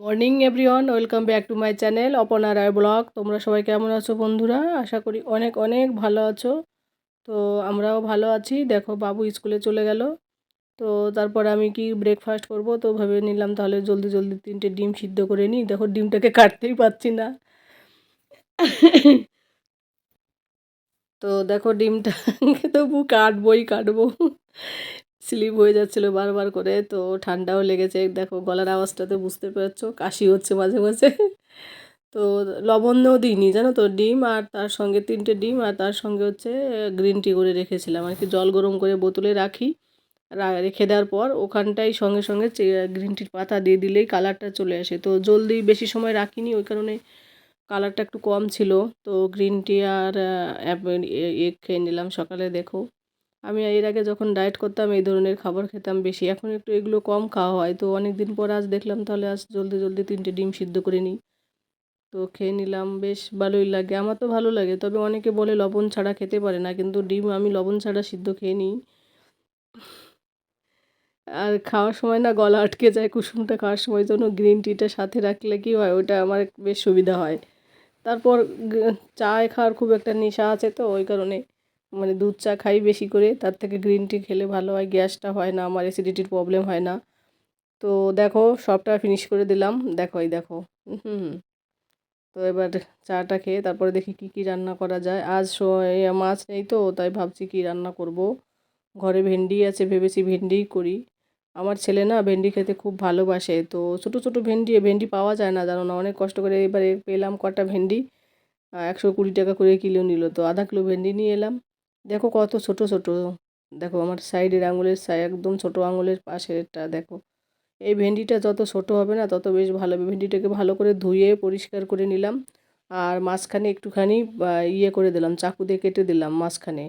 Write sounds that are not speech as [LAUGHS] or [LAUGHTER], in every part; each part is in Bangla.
Morning everyone welcome back to my channel Apna Roy blog তোমরা সবাই কেমন আছো বন্ধুরা? আশা করি অনেক অনেক ভালো আছো। তো আমরাও ভালো আছি। দেখো, বাবু স্কুলে চলে গেল। তো তারপর আমি কি ব্রেকফাস্ট করব? তো ভেবে নিলাম তাহলে জলদি জলদি তিনটে ডিম সিদ্ধ করে নিই। দেখো, ডিমটাকে কাটতেই পারছি না। তো দেখো, ডিমটা তবু কাটবই, কাটবো। স্লিপ হয়ে যাচ্ছিল বারবার করে, তো ঠান্ডাও লেগেছে। দেখো, গলার আওয়াজটাতে বুঝতে পারছ, কাশি হচ্ছে মাঝে মাঝে। [LAUGHS] তো লবণও দিইনি, জানো তো, ডিম আর তার সঙ্গে তিনটে ডিম আর তার সঙ্গে হচ্ছে গ্রিন টি করে রেখেছিলাম। আর কি, জল গরম করে বোতলে রাখি রেখে দেওয়ার পর ওখানটাই সঙ্গে সঙ্গে গ্রিন টির পাতা দিয়ে দিলেই কালারটা চলে আসে। তো জলদি বেশি সময় রাখিনি, ওই কারণে কালারটা একটু কম ছিল। তো গ্রিন টি আর এগ খেয়ে নিলাম সকালে, দেখো। আমি এর আগে যখন ডায়েট করতাম, এই ধরনের খাবার খেতাম বেশি। এখন একটু এগুলো কম খাওয়া হয়। তো অনেক দিন পর আজ দেখলাম, তাহলে আজ জলদি জলদি তিনটে ডিম সিদ্ধ করে নিই। তো খেয়ে নিলাম, বেশ ভালোই লাগে। আমার তো ভালো লাগে, তবে অনেকে বলে লবণ ছাড়া খেতে পারে না, কিন্তু ডিম আমি লবণ ছাড়া সিদ্ধ খেয়ে নিই। আর খাওয়ার সময় না গলা আটকে যায়, কুসুমটা খাওয়ার সময় জন্য গ্রিন টিটা সাথে রাখলে কি হয়, ওটা আমার বেশ সুবিধা হয়। তারপর চায় খাওয়ার খুব একটা নেশা আছে তো, ওই কারণে মানে দুধ চা খাই বেশি করে, তার থেকে গ্রিন টি খেলে ভালো হয়, গ্যাসটা হয় না, আমার অ্যাসিডিটির প্রবলেম হয় না। তো দেখো, সবটা ফিনিশ করে দিলাম, দেখো এই দেখো, হুম। তো এবার চাটা খেয়ে তারপরে দেখি কি কি রান্না করা যায়। আজ মাছ নেই তো, তাই ভাবছি কি রান্না করব। ঘরে ভেন্ডি আছে, ভেবেছি ভেন্ডিই করি। আমার ছেলে না ভেন্ডি খেতে খুব ভালোবাসে, তো ছোটো ছোটো ভেন্ডি ভেন্ডি পাওয়া যায় না, জানো না, অনেক কষ্ট করে এবারে পেলাম কটা ভেন্ডি একশো কুড়ি টাকা করে কিলো নিল, তো আধা কিলো ভেন্ডি নিয়ে এলাম। দেখো কত ছোট ছোট। দেখো আমার সাইডের আঙুলের সাই একদম ছোট আঙুলের পাশেরটা, দেখো। এই ভেন্ডিটা যত ছোট হবে না, তত বেশ ভালো হবে। ভেন্ডিটাকে ভালো করে ধুয়ে পরিষ্কার করে নিলাম। আর মাঝখানে একটুখানি ইয়ে করে দিলাম, চাকু দিয়ে কেটে দিলাম মাঝখানে।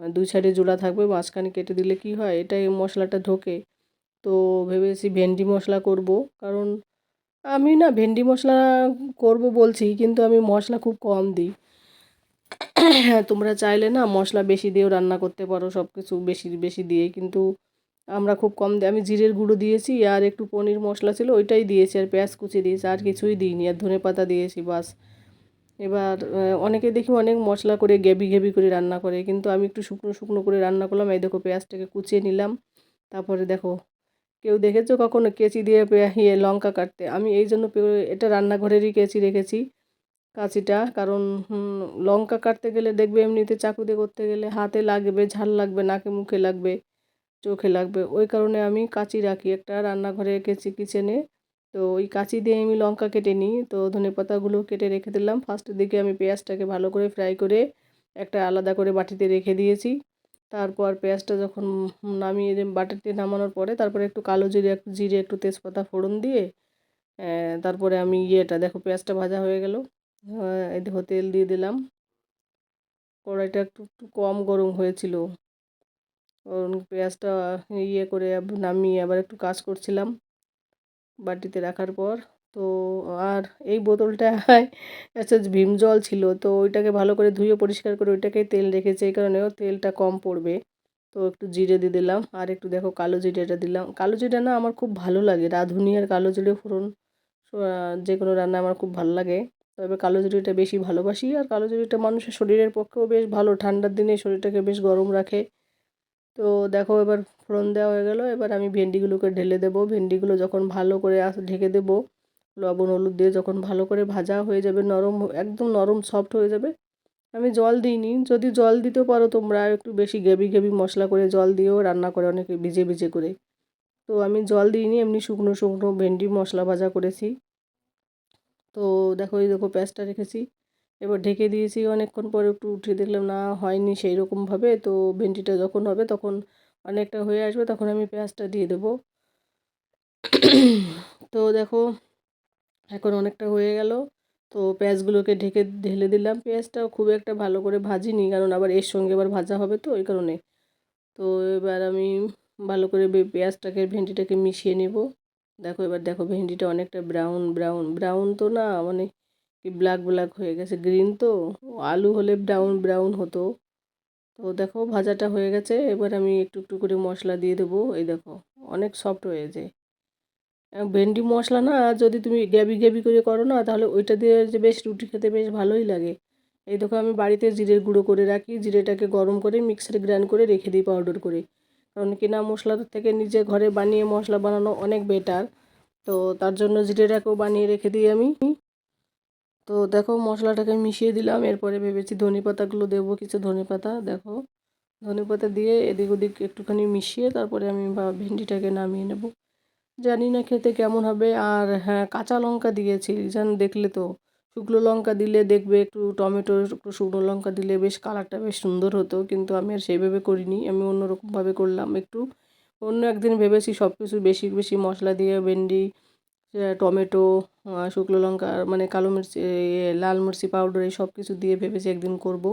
দুই সাইডে জোড়া থাকবে, মাঝখানে কেটে দিলে কি হয় এটা এই মশলাটা ঢোকে। তো ভেবেছি ভেন্ডি মশলা করব। কারণ আমি না ভেন্ডি মশলা করব বলছি, কিন্তু আমি মশলা খুব কম দিই। তোমরা চাইলে না মশলা বেশি দিয়েও রান্না করতে পারো সব কিছু বেশি বেশি দিয়ে। কিন্তু আমরা খুব কম দিই আমি জিরের গুঁড়ো দিয়েছি আর একটু পনির মশলা ছিল, ওইটাই দিয়েছি আর পেঁয়াজ কুচি দিয়েছি, আর কিছুই দিইনি। আর ধনে পাতা দিয়েছি বাস। এবার অনেকে দেখি অনেক মশলা করে গ্যাবি গ্যাবি করে রান্না করে, কিন্তু আমি একটু শুকনো শুকনো করে রান্না করলাম। এই দেখো পেঁয়াজটাকে কুচিয়ে নিলাম। তারপরে দেখো, কেউ দেখেছ কখনো কেচি দিয়ে ইয়ে লঙ্কা কাটতে? আমি এই জন্য এটা রান্নাঘরেরই কেচি রেখেছি। কাঁচিটা, কারণ লঙ্কা কাটতে গেলে দেখবে এমনিতে চাকু দিয়ে করতে গেলে হাতে লাগবে, ঝাল লাগবে, নাকে মুখে লাগবে, চোখে লাগবে। ওই কারণে আমি কাঁচি রাখি। একটা রান্নাঘরে কেচি, কিচেনে। তো ওই কাঁচি দিয়ে আমি লঙ্কা কেটে নিই। তো ধনে পাতাগুলো কেটে রেখে দিলাম। ফার্স্টের দিকে আমি পেঁয়াজটাকে ভালো করে ফ্রাই করে একটা আলাদা করে বাটিতে রেখে দিয়েছি। তারপর পেঁয়াজটা যখন নামিয়ে বাটিতে নামানোর পরে তারপরে একটু কালো জিরে একটু জিরে একটু তেজপাতা ফোড়ন দিয়ে তারপরে আমি ইয়েটা, দেখো পেঁয়াজটা ভাজা হয়ে গেল। এই দেখো তেল দিয়ে দিলাম। কড়াইটা একটু একটু কম গরম হয়েছিল। পেঁয়াজটা ইয়ে করে নামিয়ে আবার একটু কাজ করছিলাম বাটিতে রাখার পর। তো আর এই বোতলটা হচ্ছে ভীম জল ছিল, তো ওইটাকে ভালো করে ধুয়ে পরিষ্কার করে ওইটাকেই তেল রেখেছে, এই কারণেও তেলটা কম পড়বে। তো একটু জিরে দিয়ে দিলাম, আর একটু দেখো কালো জিরেটা দিলাম। কালো জিরে না আমার খুব ভালো লাগে, রাঁধুনি আর কালো জিরে ফোড়ন যে কোনো রান্না আমার খুব ভালো লাগে। তবে কালো জিরিটা বেশি ভালোবাসি, আর কালো জিরিটা মানুষের শরীরের পক্ষেও বেশ ভালো। ঠান্ডার দিনে শরীরটাকে বেশ গরম রাখে। তো দেখো এবার ফোড়ন দেওয়া হয়ে গেল। এবার আমি ভেন্ডিগুলোকে ঢেলে দেবো। ভেন্ডিগুলো যখন ভালো করে ঢেকে দেবো, লবণ, হলুদ দিয়ে যখন ভালো করে ভাজা হয়ে যাবে, নরম একদম নরম সফট হয়ে যাবে। আমি জল দিইনি। যদি জল দিতেও পারো তোমরা একটু বেশি গ্রেভি গ্রেভি মশলা করে জল দিয়েও রান্না করে অনেকে ভিজে ভিজে করে। তো আমি জল দিইনি, এমনি শুকনো শুকনো ভেন্ডি মশলা ভাজা করেছি। তো দেখো, এই দেখো পেঁয়াজটা রেখেছি। এবার ঢেকে দিয়েছি অনেকক্ষণ পরে, একটু উঠিয়ে দেখলাম না হয়নি সেই রকমভাবে তো ভেন্ডিটা যখন হবে তখন অনেকটা হয়ে আসবে, তখন আমি পেঁয়াজটা দিয়ে দেবো। তো দেখো, এখন অনেকটা হয়ে গেল। তো পেঁয়াজগুলোকে ঢেকে ঢেলে দিলাম। পেঁয়াজটা খুব একটা ভালো করে ভাজিনি, কারণ আবার এর সঙ্গে আবার ভাজা হবে তো, ওই কারণে। তো এবার আমি ভালো করে পেঁয়াজটাকে, ভেন্ডিটাকে মিশিয়ে নেব। দেখো এবার দেখো ভেন্ডিটা অনেকটা ব্রাউন ব্রাউন ব্রাউন তো না মানে কি ব্ল্যাক ব্ল্যাক হয়ে গেছে। গ্রিন তো আলু হলে ব্রাউন ব্রাউন হতো। তো দেখো ভাজাটা হয়ে গেছে এবার আমি একটু একটু করে মশলা দিয়ে দেবো। এই দেখো অনেক সফট হয়েছে আহ, ভেন্ডি মশলা না যদি তুমি গ্যাবি গ্যাবি করে করো না তাহলে ওইটা দিয়ে যে বেশ রুটি খেতে বেশ ভালোই লাগে। এই দেখো আমি বাড়িতে জিরের গুঁড়ো করে রাখি জিরেটাকে গরম করে মিক্সারে গ্রাইন্ড করে রেখে দিই পাউডার করে। কারণ কিনা মশলার থেকে নিজে ঘরে বানিয়ে মশলা বানানো অনেক বেটার তো তার জন্য জিরেটাকেও বানিয়ে রেখে দিই আমি। তো দেখো মশলাটাকে মিশিয়ে দিলাম, এরপরে ভেবেছি ধনে পাতাগুলো দেবো, কিছু ধনে পাতা, দেখো। ধনে পাতা দিয়ে এদিক ওদিক একটুখানি মিশিয়ে তারপরে আমি ভেন্ডিটাকে নামিয়ে নেব। জানি না খেতে কেমন হবে, আর হ্যাঁ কাঁচা লঙ্কা দিয়েছি, জান, দেখলে তো। শুকনো লঙ্কা দিলে দেখবে একটু টমেটো, একটু শুকনো লঙ্কা দিলে বেশ কালারটা বেশ সুন্দর হতো। কিন্তু আমি আর সেইভাবে করিনি। আমি অন্যরকমভাবে করলাম। একটু অন্য একদিন ভেবেছি সব কিছু বেশি বেশি মশলা দিয়ে ভেন্ডি টমেটো শুকনো লঙ্কা মানে কালো মির্চি লাল মির্চি পাউডার এই সব কিছু দিয়ে ভেবেছি একদিন করব।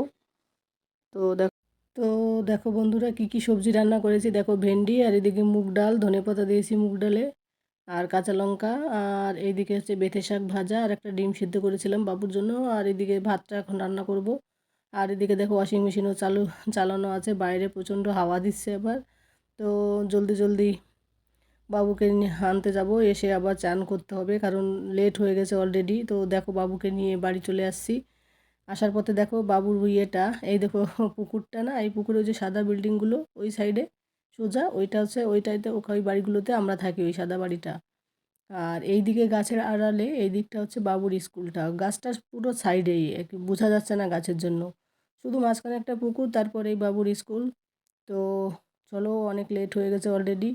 তো দেখো তো দেখো বন্ধুরা কি কি সবজি রান্না করেছি। দেখো ভেন্ডি আর এদিকে মুগ ডাল, ধনেপাতা দিয়েছি মুগ ডালে। আর কাঁচা লঙ্কা, আর এইদিকে হচ্ছে বেথে শাক ভাজা, আর একটা ডিম সিদ্ধ করেছিলাম বাবুর জন্য। আর এদিকে ভাতটা এখন রান্না করব। আর এদিকে দেখো ওয়াশিং মেশিনও চালু, চালানো আছে, বাইরে প্রচণ্ড হাওয়া দিচ্ছে আবার। তো জলদি জলদি বাবুকে নিয়ে আনতে যাব, এসে আবার চান করতে হবে, কারণ লেট হয়ে গেছে অলরেডি তো দেখো বাবুকে নিয়ে বাড়ি চলে আসছি। আসার পথে দেখো বাবুর ইয়েটা, এই দেখো পুকুরটা না, এই পুকুরে ওই যে সাদা বিল্ডিংগুলো ওই সাইডে সোজা, ওইটা হচ্ছে, ওইটাইতে ওই বাড়িগুলোতে আমরা থাকি, ওই সাদা বাড়িটা। আর এই দিকে গাছের আড়ালে, এই দিকটা হচ্ছে বাবুর স্কুলটা। গাছটা পুরো সাইডেই একটু বোঝা যাচ্ছে না গাছের জন্য। শুধু মাঝখানে একটা পুকুর, তারপরে এই বাবুর স্কুল। তো চলো, অনেক লেট হয়ে গেছে অলরেডি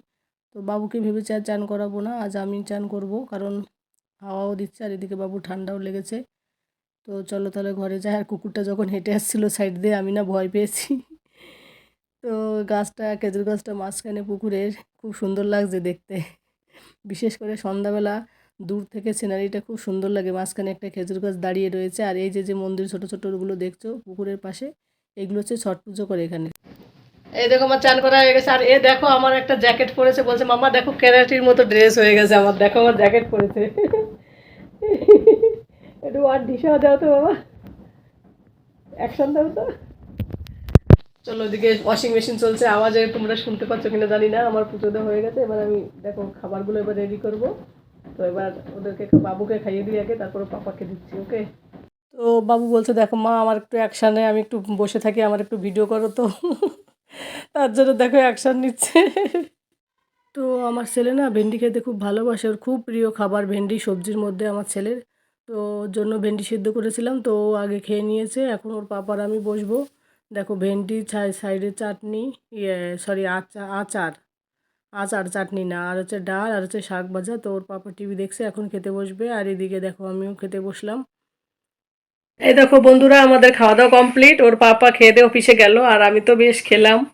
তো বাবুকে ভেবেছি আর চান করাবো না, আজ আমি চান করব, কারণ হাওয়াও দিচ্ছে আর এদিকে বাবু ঠান্ডাও লেগেছে। তো চলো তাহলে ঘরে যাই। আর কুকুরটা যখন হেঁটে আসছিল সাইড দিয়ে, আমি না ভয় পেয়েছি। তো গাছটা, খেজুর গাছটা মাঝখানে পুকুরের খুব সুন্দর লাগছে দেখতে। বিশেষ করে সন্ধ্যাবেলা দূর থেকে সিনারিটা খুব সুন্দর লাগে। মাঝখানে একটা খেজুর গাছ দাঁড়িয়ে রয়েছে আর এই যে যে মন্দির ছোটো ছোটোগুলো দেখছ পুকুরের পাশে, এগুলো হচ্ছে ছট পুজো করে এখানে। এই দেখো আমার চান করা হয়ে গেছে। আর এ দেখো আমার একটা জ্যাকেট পরেছে, বলছে মামা দেখো ক্যারাটির মতো ড্রেস হয়ে গেছে আমার। দেখো আমার জ্যাকেট পরেছে। [LAUGHS] একটু আর ঢিসা দাও তো বাবা অ্যাকশন দাও তো। চলো ওদিকে ওয়াশিং মেশিন চলছে, আওয়াজে তোমরা শুনতে পাচ্ছ কিনা জানি না, আমার পুজো হয়ে গেছে, এবার আমি দেখো খাবারগুলো এবার রেডি করব। তো এবার ওদেরকে, বাবুকে খাইয়ে দিয়ে আগে, তারপরে পাপাকে দিচ্ছি, ওকে? তো বাবু বলছে, দেখো মা আমার একটু অ্যাকশানে আমি একটু বসে থাকি, আমার একটু ভিডিও করো তো। তার জন্য দেখো অ্যাকশান নিচ্ছে। তো আমার ছেলে না ভেন্ডি খেতে খুব ভালোবাসে, ওর খুব প্রিয় খাবার ভেন্ডি, সবজির মধ্যে আমার ছেলের। তো জন্য ভেন্ডি সিদ্ধ করেছিলাম, তো আগে খেয়ে নিয়েছে, এখন ওর পাপার আমি বসবো। দেখো ভেন্ডি ছাই, সাইডে চাটনি ইয়ে সরি আচার আচার। আচার, চাটনি না, আর হচ্ছে ডাল, আর হচ্ছে শাক ভাজা। তো ওর পাপা টিভি দেখছে, এখন খেতে বসবে। আর এদিকে দেখো আমিও খেতে বসলাম। এই দেখো বন্ধুরা, আমাদের খাওয়া দাওয়া কমপ্লিট ওর পাপা খেয়ে দিয়ে অফিসে গেল, আর আমি তো বেশ খেলাম।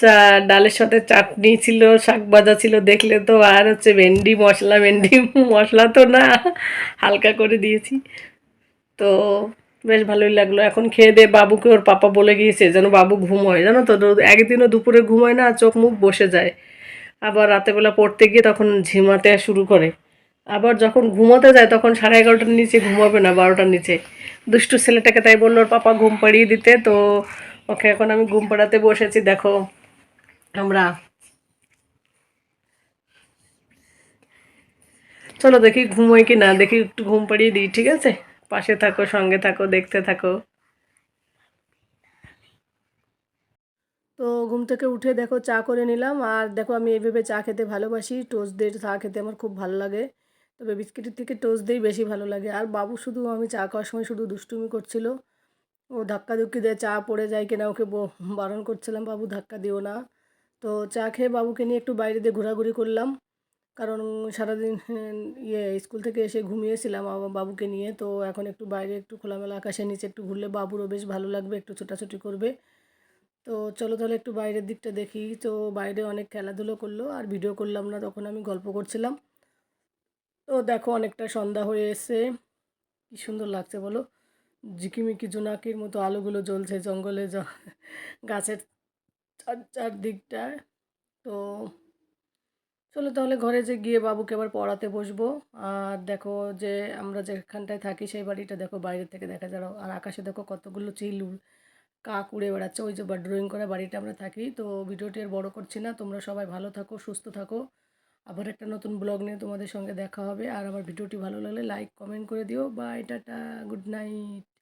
চা- ডালের সাথে চাটনি ছিল, শাক ভাজা ছিল, দেখলে তো আর হচ্ছে ভেন্ডি মশলা ভেন্ডি মশলা তো না, হালকা করে দিয়েছি। তো বেশ ভালোই লাগল। এখন খেয়ে দিয়ে বাবুকে ওর পাপা বলে গিয়েছে যেন বাবু ঘুমোয় জানো তো একদিনও দুপুরে ঘুমোয় না, চোখ মুখ বসে যায়। আবার রাতেবেলা পড়তে গিয়ে তখন ঝিমাতে শুরু করে। আবার যখন ঘুমোতে যায় তখন সাড়ে এগারোটার নিচে ঘুমাবে না, বারোটার নিচে। দুষ্টু ছেলেটাকে তাই বলল, ওর পাপা ঘুম পাড়িয়ে দিতে, তো ওকে এখন আমি ঘুম পাড়াতে বসেছি, দেখো আমরা। চলো দেখি ঘুমোয় কি না, দেখি একটু ঘুম পাড়িয়ে দিই, ঠিক আছে? পাশে থাকো, সঙ্গে থাকো, দেখতে থাকো। তো ঘুম থেকে উঠে দেখো, চা করে নিলাম। আর দেখো, আমি এইভাবে চা খেতে ভালোবাসি। টোস্ট দিয়ে চা খেতে আমার খুব ভালো লাগে। তবে বিস্কিটের থেকে টোস্ট দিয়েই বেশি ভালো লাগে। আর বাবু শুধু আমি চা খাওয়ার সময় শুধু দুষ্টুমি করছিল। ও ধাক্কা ধুক্কি দিয়ে চা পড়ে যায় কিনা ওকে বারণ করছিলাম, বাবু ধাক্কা দিও না। তো চা খেয়ে বাবুকে নিয়ে একটু বাইরে দিয়ে ঘোরাঘুরি করলাম। কারণ সারাদিন হ্যাঁ, ইয়ে স্কুল থেকে এসে ঘুমিয়েছিলাম বাবুকে নিয়ে। তো এখন একটু বাইরে একটু খোলামেলা আকাশের নিচে একটু ঘুরলে বাবুরও বেশ ভালো লাগবে একটু ছোটাছুটি করবে। তো চলো তাহলে একটু বাইরের দিকটা দেখি। তো বাইরে অনেক খেলাধুলো করল আর ভিডিও করলাম না তখন আমি গল্প করছিলাম। তো দেখো অনেকটা সন্ধ্যা হয়ে এসে কি সুন্দর লাগছে বলো? ঝিকিমিকি জোনাকির মতো আলোগুলো জ্বলছে জঙ্গলে গাছের চার চারদিকটায়। তো চলো তাহলে ঘরে যে গিয়ে বাবুকে আবার পড়াতে বসবো। আর দেখো যে আমরা যেখানটায় থাকি সেই বাড়িটা দেখো বাইরে থেকে দেখা যায় আর আকাশে দেখো কতগুলো চিল উড়- কাক উড়ে বেড়াচ্ছে। ওই যে ড্রয়িং করা বাড়িটা আমরা থাকি। তো ভিডিওটি আর বড় করছি না। তোমরা সবাই ভালো থাকো, সুস্থ থাকো। আবার একটা নতুন ব্লগ নিয়ে তোমাদের সঙ্গে দেখা হবে। আর আমার ভিডিওটি ভালো লাগলে লাইক কমেন্ট করে দিও। By tata good night